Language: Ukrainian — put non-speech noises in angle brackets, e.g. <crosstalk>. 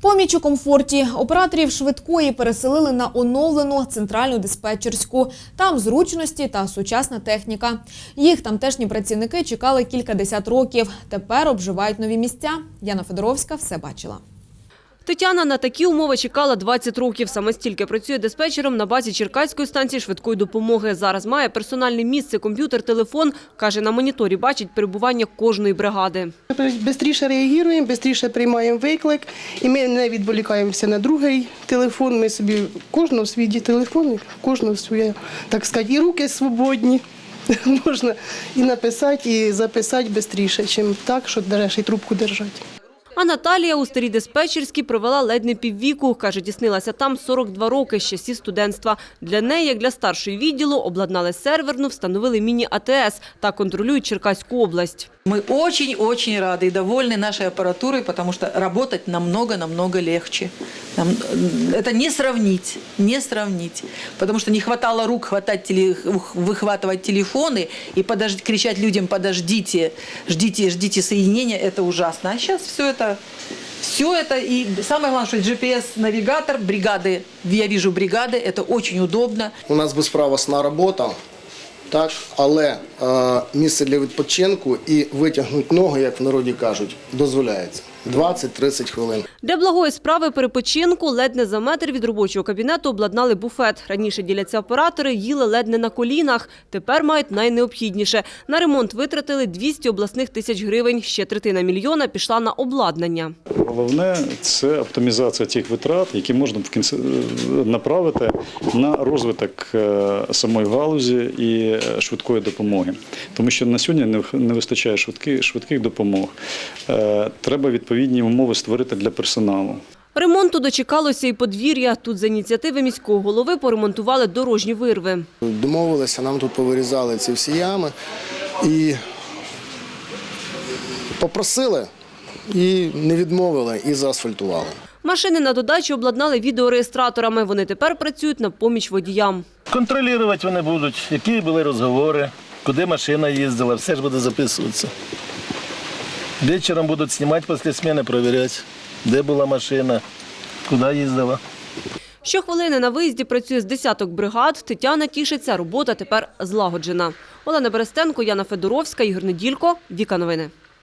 Поміч у комфорті операторів швидкої переселили на оновлену центральну диспетчерську. Там зручності та сучасна техніка. Їх тамтешні працівники чекали кількадесят років. Тепер обживають нові місця. Яна Федоровська все бачила. Тетяна на такі умови чекала 20 років. Саме стільки працює диспетчером на базі Черкаської станції швидкої допомоги. Зараз має персональне місце, комп'ютер, телефон. Каже, на моніторі бачить перебування кожної бригади. Бистріше реагуємо, швидше приймаємо виклик, і ми не відволікаємося на другий телефон. Ми собі кожного свій телефон, кожного своє, так сказати, і руки свободні. <laughs> Можна і написати, і записати швидше, ніж так, що і трубку держати. А Наталія у старій диспетчерській провела ледь не піввіку. Каже, тіснилася там 42 роки з часів студентства. Для неї, як для старшої відділу, обладнали серверну, встановили міні-АТС та контролюють Черкаську область. Мы очень-очень рады и довольны нашей аппаратурой, потому что работать намного-намного легче. Нам, м, это не сравнить, не сравнить. Потому что не хватало рук хватать теле, выхватывать телефоны и подож- кричать людям «подождите, ждите, ждите соединения» – это ужасно. А сейчас все это, все это и самое главное, что GPS-навигатор, бригады, я вижу бригады, это очень удобно. У нас безправосна робота, так, але е, місце для відпочинку і витягнути ноги, як в народі кажуть, дозволяється. 20-30 хвилин. Для благої справи перепочинку ледь не за метр від робочого кабінету обладнали буфет. Раніше діляться оператори, їли ледь не на колінах. Тепер мають найнеобхідніше. На ремонт витратили 200 обласних тисяч гривень. Ще третина мільйона пішла на обладнання. Головне це оптимізація тих витрат, які можна в кінці е, направити на розвиток е, самої галузі і е, швидкої допомоги. Тому що на сьогодні не вистачає швидких, швидких допомог. Треба відповідні умови створити для персоналу. Ремонту дочекалося і подвір'я. Тут за ініціативи міського голови поремонтували дорожні вирви. Домовилися, нам тут повирізали ці всі ями і попросили, і не відмовили, і заасфальтували. Машини на додачу обладнали відеореєстраторами. Вони тепер працюють на поміч водіям. Контролювати вони будуть, які були розговори, куди машина їздила, все ж буде записуватися. Вечором будуть знімати после смены, проверять, де була машина, куди їздила. Щохвилини на виїзді працює з десяток бригад. Тетяна тішиться, робота тепер злагоджена. Олена Берестенко, Яна Федоровська, Ігор Неділько. Віка новини.